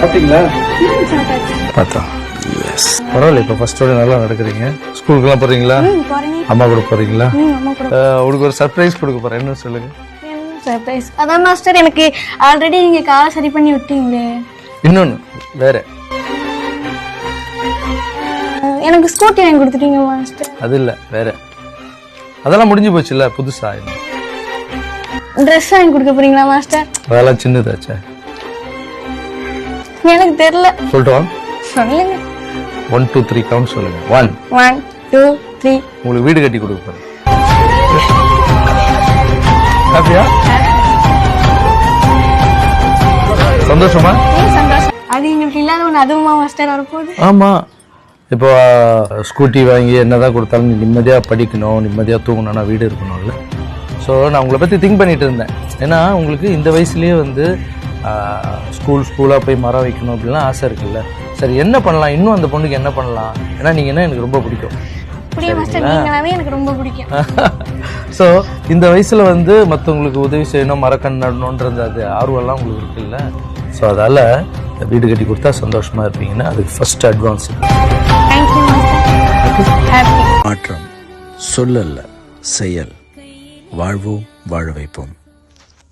பாத்தீங்களா? பார்த்தா எஸ் பரவாயில்ல இப்போ ஃபர்ஸ்டோட நல்லா நடக்கிறீங்க. ஸ்கூலுக்குலாம் போறீங்களா? போறேனே. அம்மா கூட அஹ், உங்களுக்கு ஒரு சர்ப்ரைஸ் கொடுக்க போறேன். என்ன சொல்லுங்க? சர்ப்ரைஸ் அதான் மாஸ்டர் எனக்கு ஆல்ரெடி நீங்க கார் சரி பண்ணி விட்டீங்களே. இன்னொன்னு வேற. எனக்கு ஸ்கூட்டி வாங்கி கொடுத்துட்டீங்க மாஸ்டர் அது இல்ல வேற. அதெல்லாம் முடிஞ்சு போச்சுல்ல புதுசா. ட்ரெஸ் வாங்கி கொடுக்க போறீங்களா மாஸ்டர் அதெல்லாம் சின்னதாச்சே. எனக்கு தெரியல. சொல்லிட்டு வாங்க சொல்லுங்க. ஒன் டூ த்ரீ கவுண்ட் சொல்லுங்க. ஒன் ஒன் டூ த்ரீ உங்களுக்கு வீடு கட்டி கொடுக்க போறேன். ஹாப்பியா? சந்தோஷமா? அது எங்களுக்கு இல்லாத ஒன்று அதுவுமா மாஸ்டர் வரப்போகுது. ஆமா. இப்போ ஸ்கூட்டி வாங்கி என்னதான் கொடுத்தாலும் நீ நிம்மதியா படிக்கணும் நிம்மதியா தூங்கணும்னா வீடு இருக்கணும்ல. ஸோ நான் உங்களை பத்தி திங்க் பண்ணிட்டு இருந்தேன். ஏன்னா உங்களுக்கு இந்த வயசுலயே வந்து ஸ்கூல் ஸ்கூலாக போய் மரம் வைக்கணும் அப்படிலாம் ஆசை இருக்குல்ல. சரி என்ன பண்ணலாம்? இன்னும் அந்த பொண்ணுக்கு என்ன பண்ணலாம்? ஏன்னா நீங்க என்ன எனக்கு ரொம்ப பிடிக்கும். புரிய மாஸ்டர் நீங்களாவே எனக்கு ரொம்ப பிடிக்கும். ஸோ இந்த வயசுல வந்து மற்றவங்களுக்கு உதவி செய்யணும் மரக்கண் நடணுன்ற அந்த அது ஆர்வம்லாம் உங்களுக்கு இருக்குல்ல? ஸோ அதால இந்த வீடு கட்டி கொடுத்தா சந்தோஷமா இருப்பீங்கன்னா அதுக்கு ஃபர்ஸ்ட் அட்வான்ஸ் மாற்றம் சொல்லல்ல செயல். வாழ்வோம் வாழ வைப்போம்.